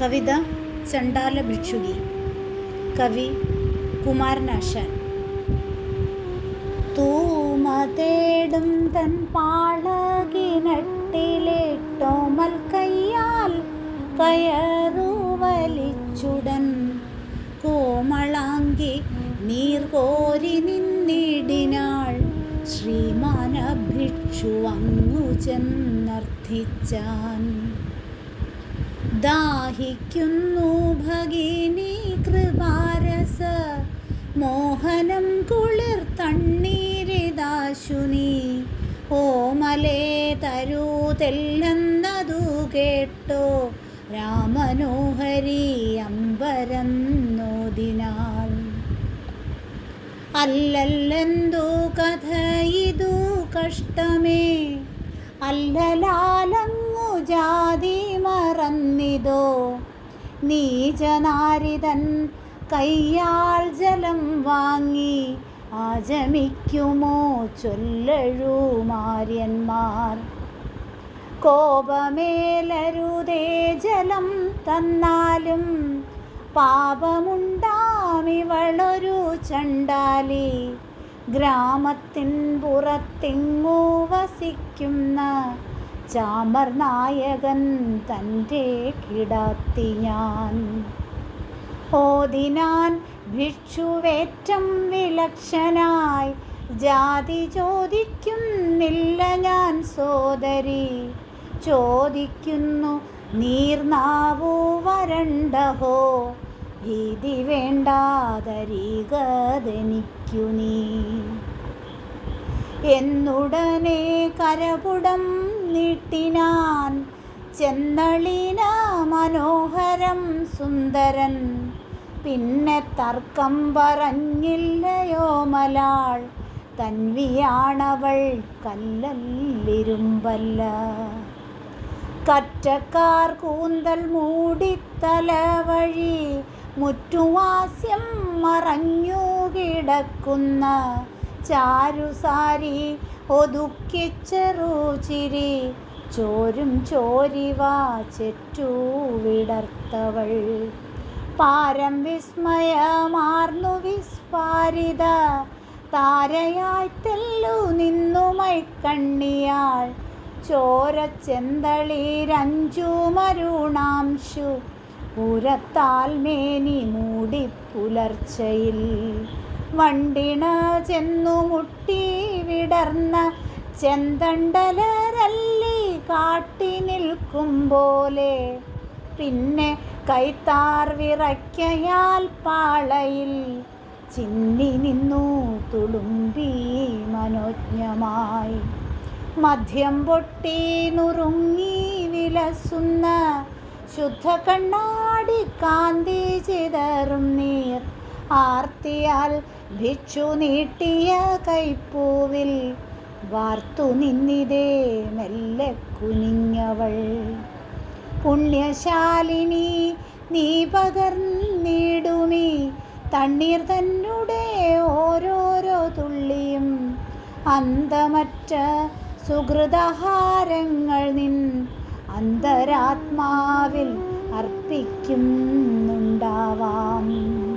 കവിത ചണ്ടാല ഭിക്ഷുകി. കവി കുമാരനാശാൻ. തൂമ തേടും തൻ പാളകിനട്ടിലേട്ടോമൽ കയ്യാൽ കയറു വലിച്ചുടൻ. കോമളാങ്കി നീർകോരി നിന്നിടിനാൾ ശ്രീമാന ഭിക്ഷു അങ്ങു ചെന്നർത്ഥിച്ചാൻ. ദാഹിക്കുന്നു ഭഗിനി കൃപാരസ. മോഹനം കുളിർ തണ്ണീരിതാശുനി. ഓമലേ തരൂതെല്ലെന്നതു കേട്ടോ. രാമനോഹരി അമ്പരം നോദിനാൾ അല്ലല്ലെന്തോ കഥ ഇതു കഷ്ടമേ. അല്ലലാലങ്ങു നീചനാരിതൻ കയ്യാൾ ജലം വാങ്ങി ആചമിക്കുമോ ചൊല്ലഴുമാര്യന്മാർ കോപമേലരുതേ ജലം തന്നാലും പാപമുണ്ടാമിവളൊരു ചണ്ടാലി. ഗ്രാമത്തിൻ പുറത്തിങ്ങു വസിക്കുന്ന ചാമർ നായകൻ തന്റെ കിടത്തി ഞാൻ. ഓതിനാൻ ഭിക്ഷുവേറ്റം വിലക്ഷനായി ജാതി ചോദിക്കുന്നില്ല ഞാൻ സോദരി. ചോദിക്കുന്നു നീർനാവൂ വരണ്ടഹോ? ഭീതി വേണ്ടാതരികതെനിക്കു നീ. എന്നുടനെ കരപുടം നീട്ടിനാൻ ചെന്നളിന മനോഹരം സുന്ദരൻ. പിന്നെ തർക്കം പറഞ്ഞില്ലയോ മലാൾ? തൻവിയാണവൾ കല്ലല്ലിരുമ്പല്ല. കറ്റക്കാർ കൂന്തൽ മൂടിത്തല വഴി മുറ്റുവാസ്യം മറഞ്ഞു കിടക്കുന്ന ചാരുസാരി ഒതുക്കിച്ചെറുചിരി ചോരും ചോരിവ ചെറ്റു വിടർത്തവൾ. പാരം വിസ്മയമാർന്നു വിസ്പാരിത താരയായി തെല്ലു നിന്നുമൈ കണ്ണിയാൾ. ചോരച്ചെന്തളീരഞ്ചു മരുണാംശു ഉരത്താൽ മേനി മൂടി പുലർച്ചയിൽ. വണ്ടിണ ചെന്നു മുട്ടി വിടർന്ന ചെന്തണ്ടലരല്ലി കാട്ടി നിൽക്കും പോലെ. പിന്നെ കൈത്താർ വിറയ്ക്കയാൽ പാളയിൽ ചിന്നി നിന്നു തുളുമ്പി മനോജ്ഞമായി. മദ്യം പൊട്ടി നുറുങ്ങി വിലസുന്ന ശുദ്ധ കണ്ണാടി കാന്തി ചിതറും നീർ. ആർത്തിയാൽ ഭിക്ഷു നീട്ടിയ കൈപ്പൂവിൽ വാർത്തു നിന്നിതേ മെല്ലെ കുനിഞ്ഞവൾ. പുണ്യശാലിനി നീ പകർന്നിടുമി. തണ്ണീർ തന്നെ ഓരോരോ തുള്ളിയും. അന്തമറ്റ സുഹൃതഹാരങ്ങൾ നിൻ അന്തരാത്മാവിൽ അർപ്പിക്കുന്നുണ്ടാവാം.